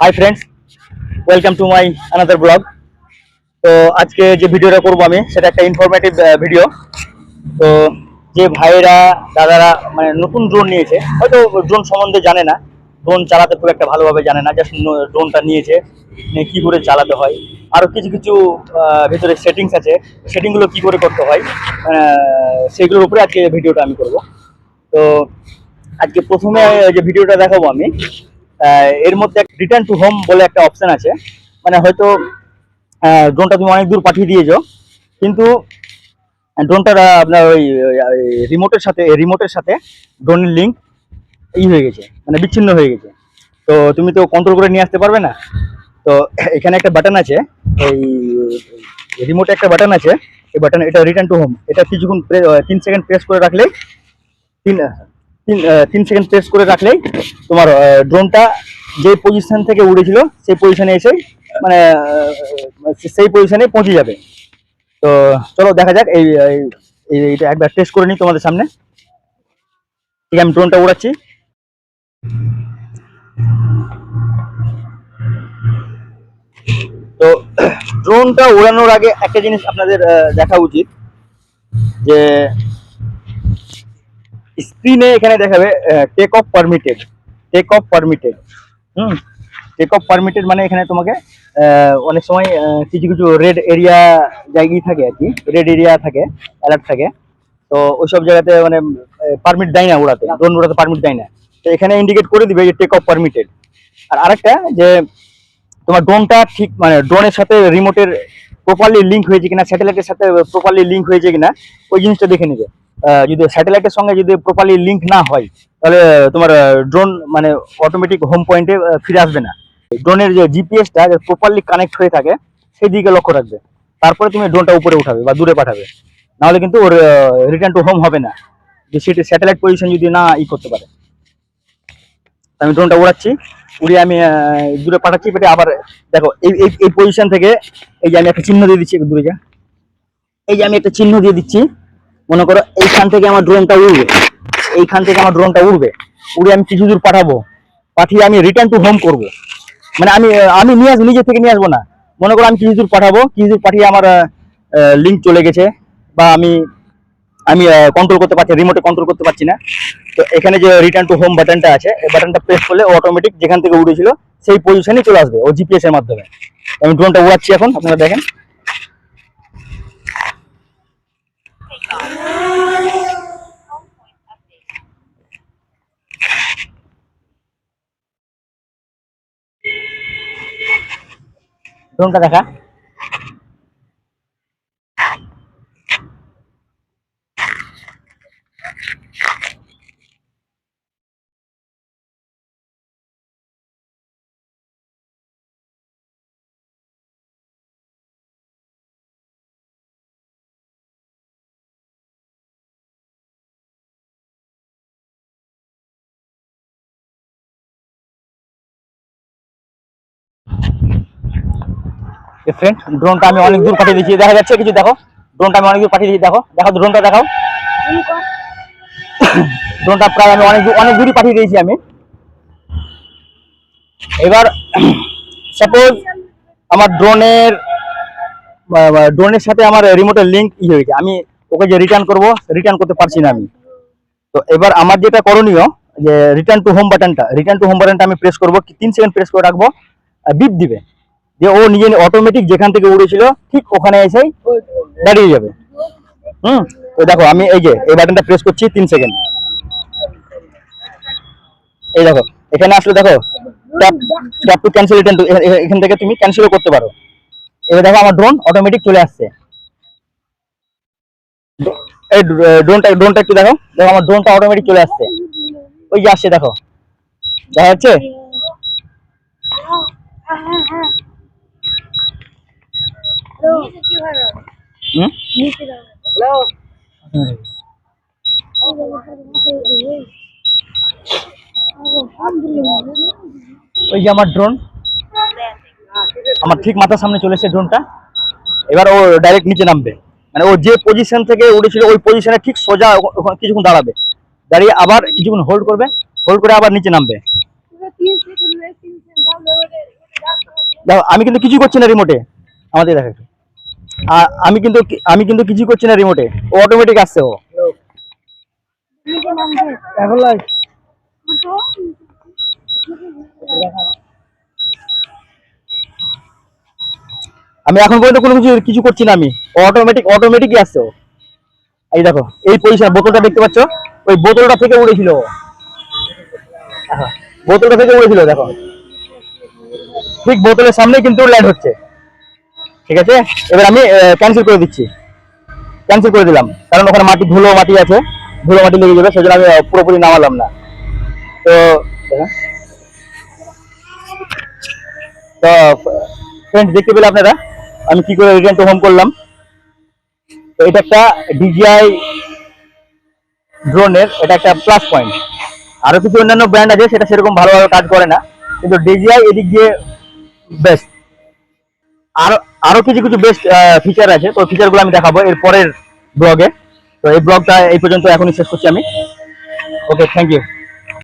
Hi friends welcome to my another blog তো আজকে যে ভিডিওটা করব আমি সেটা একটা ইনফরমেটিভ ভিডিও তো যে ভাইয়েরা দাদারা মানে নতুন ড্রোন নিয়েছে হয়তো ড্রোন সম্বন্ধে জানে না ড্রোন চালাতে খুব একটা ভালোভাবে জানে না জাস্ট ড্রোনটা নিয়েছে নিয়ে কী করে চালাতে হয় আরও কিছু কিছু ভেতরে সেটিংস আছে সেটিংগুলো কী করে করতে হয় আহ, সেগুলোর উপরে আজকে ভিডিওটা আমি করব। তো আজকে প্রথমে যে ভিডিওটা দেখাবো আমি এর মধ্যে রিটার্ন টু হোম বলে একটা অপশন আছে। মানে হয়তো ড্রোনটা তুমি অনেক দূর পাঠিয়ে দিয়েছ, কিন্তু ড্রোনটা আপনার ওই রিমোটের সাথে রিমোটের সাথে ড্রোনের লিঙ্ক ই হয়ে গেছে মানে বিচ্ছিন্ন হয়ে গেছে। তো তুমি তো কন্ট্রোল করে নিয়ে আসতে পারবে না। তো এখানে একটা বাটন আছে, এই রিমোটে একটা বাটন আছে, এই বাটন এটা রিটার্ন টু হোম এটা কিছুক্ষণ তিন সেকেন্ড প্রেস করে রাখলেই তিন তিন সেকেন্ড প্রেস করে রাখলেই তোমার ড্রোনটা যে পজিশন থেকে উড়েছিল, সেই পজিশনে এসে মানে সেই পজিশনে পৌঁছে যাবে। তো চলো দেখা যাক, এই, এই- এই- এইটা একবার টেস্ট করে নিই তোমাদের সামনে। ঠিক আমি ড্রোনটা উড়াচ্ছি। তো ড্রোনটা উড়ানোর আগে একটা জিনিস আপনাদের দেখা উচিত, যে স্ক্রিনে এখানে দেখাবে take off permitted take off permitted হুম? টেক অফ পারমিটেড মানে এখানে তোমাকে অনেক সময় কিছু কিছু রেড এরিয়া জায়গায় থাকে আর কি রেড এরিয়া থাকে অ্যালার্ট থাকে। তো ওইসব জায়গাতে মানে পারমিট দেয় না উড়াতে ড্রোন উড়াতে পারমিট দেয় না। তো এখানে ইন্ডিকেট করে দিবে যে টেক অফ পারমিটেড আর আরেকটা, যে তোমার ড্রোনটা ঠিক মানে ড্রোনের সাথে রিমোটের প্রপারলি লিঙ্ক হয়েছে কিনা স্যাটেলাইটের সাথে প্রপারলি লিঙ্ক হয়েছে কিনা, ওই জিনিসটা দেখে নেবে। যদি স্যাটেলাইটের সঙ্গে যদি প্রপারলি লিঙ্ক না হয়, তাহলে তোমার ড্রোন মানে অটোমেটিক হোম পয়েন্টে ফিরে আসবে না। ড্রোনের যে জিপিএসটা প্রপারলি কানেক্ট হয়ে থাকে, সেই দিকে লক্ষ্য রাখবে। তারপরে তুমি ড্রোনটা উপরে উঠাবে বা দূরে পাঠাবে। নাহলে কিন্তু ওর রিটার্ন টু হোম হবে না। যে সেটি স্যাটেলাইট পজিশন যদি না ই করতে পারে। আমি ড্রোনটা উড়াচ্ছি, উড়িয়ে আমি দূরে পাঠাচ্ছি বেটে আবার দেখো, এই এই পজিশন থেকে এই যে আমি একটা চিহ্ন দিয়ে দিচ্ছি দূরে যা। এই যে আমি একটা চিহ্ন দিয়ে দিচ্ছি মনে করো, এইখান থেকে আমার ড্রোনটা উড়বে। এইখান থেকে আমার ড্রোনটা উড়বে। উড়ে আমি কিছু দূর পাঠাবো। পাঠিয়ে আমি রিটার্ন টু হোম করব। মানে আমি আমি নিয়ে আসব, নিজে থেকে নিয়ে আসব না। মনে করো আমি কিছু দূর পাঠাবো, কিছু দূর পাঠিয়ে আমার লিঙ্ক চলে গেছে। বা আমি আমি কন্ট্রোল করতে পারছি রিমোটে কন্ট্রোল করতে পারছি না। তো এখানে যে রিটার্ন টু হোম বাটনটা আছে, এই বাটনটা প্রেস করলে অটোমেটিক যেখান থেকে উড়েছিল, সেই পজিশনে চলে আসবে, ও জিপিএস এর মাধ্যমে। আমি ড্রোনটা উড়াচ্ছি এখন, আপনারা দেখেন। ড্রোনটা দেখা? ফ্রেন্ড ড্রোনটা আমি অনেক দূর পাঠিয়ে দিয়েছি। দেখা যাচ্ছে কিছু, দেখো। ড্রোনটা আমি অনেক দূর পাঠিয়ে দিয়েছি, দেখো। দেখো ড্রোনটা দেখাও। ড্রোনটা প্রায় আমি অনেক অনেক দূরই পাঠিয়ে দিয়েছি আমি। এবার সাপোজ আমার ড্রোনের ড্রোনের সাথে আমার রিমোটের লিঙ্ক ই হয়েছে। আমি ওকে যে রিটার্ন করব রিটার্ন করতে পারছি না আমি। তো এবার আমার যেটা করণীয়, যে রিটার্ন টু হোম বাটনটা রিটার্ন টু হোম বাটনটা আমি প্রেস করব, তিন সেকেন্ড প্রেস করে রাখব বিপ দিবে। যে ও নিজে অটোমেটিক যেখান থেকে উড়েছিল, ঠিক ওখানে এসেই দাঁড়িয়ে যাবে। হুম? তো দেখো, আমি এই যে, এই বাটনটা প্রেস করছি তিন সেকেন্ড এই দেখো, এখানে আসলে দেখো ট্যাপ টু ক্যান্সেল এখান থেকে তুমি ক্যান্সেলও করতে পারো। এবার দেখো, আমার ড্রোন অটোমেটিক চলে আসছে। এই ড্রোনটা ড্রোনটা একটু দেখো দেখো, আমার ড্রোনটা অটোমেটিক চলে আসছে। ওই যে আসছে, দেখো। দেখা যাচ্ছে? ওই যে আমার ড্রোন আমার ঠিক মাথার সামনে চলে এসেছে ড্রোনটা এবার ও ডাইরেক্ট নিচে নামবে। মানে ও যে পজিশন থেকে উঠেছিল ওই পজিশনে ঠিক সোজা কিছুক্ষণ দাঁড়াবে। দাঁড়িয়ে আবার কিছুক্ষণ হোল্ড করবে। হোল্ড করে আবার নিচে নামবে। আমি কিন্তু কিছু করছি না রিমোটে আমাদের দেখো আমি কিন্তু আমি কিন্তু কিছু করছি না রিমোটে ও অটোমেটিক আসছে ও। এখন আমি এখন পর্যন্ত কোনো কিছু কিছু করছি না আমি। অটোমেটিক অটোমেটিকই আসছে। এই দেখো, এই পজিশন বোতলটা দেখতে পাচ্ছ? ওই বোতলটা থেকে উড়েছিল বোতলটা থেকে উড়েছিল, দেখো। ঠিক বোতলের সামনে কিন্তু ল্যান্ড হচ্ছে। ঠিক আছে? এবার আমি ক্যান্সেল করে দিচ্ছি। ক্যান্সেল করে দিলাম। কারণ ওখানে মাটি, ধুলো মাটি আছে। ধুলো মাটি লেগে যাবে, সেজন্য আমি পুরোপুরি নামালাম না। তো। তো ফ্রেন্ড দেখতে পেলে আপনারা? আমি কি করে রিটার্ন টু হোম করলাম? তো এটা একটা ডিজিআই ড্রোনের এটা একটা প্লাস পয়েন্ট আরও কিছু অন্যান্য ব্র্যান্ড আছে, সেটা সেরকম ভালোভাবে কাজ করে না। কিন্তু ডিজিআই এদিক দিয়ে বেস্ট আরও আরও কিছু কিছু বেস্ট ফিচার আছে। তো ফিচারগুলো আমি দেখাবো এর পরের ব্লগে তো এই ব্লগটা এই পর্যন্ত এখনই শেষ করছি আমি। Okay thank you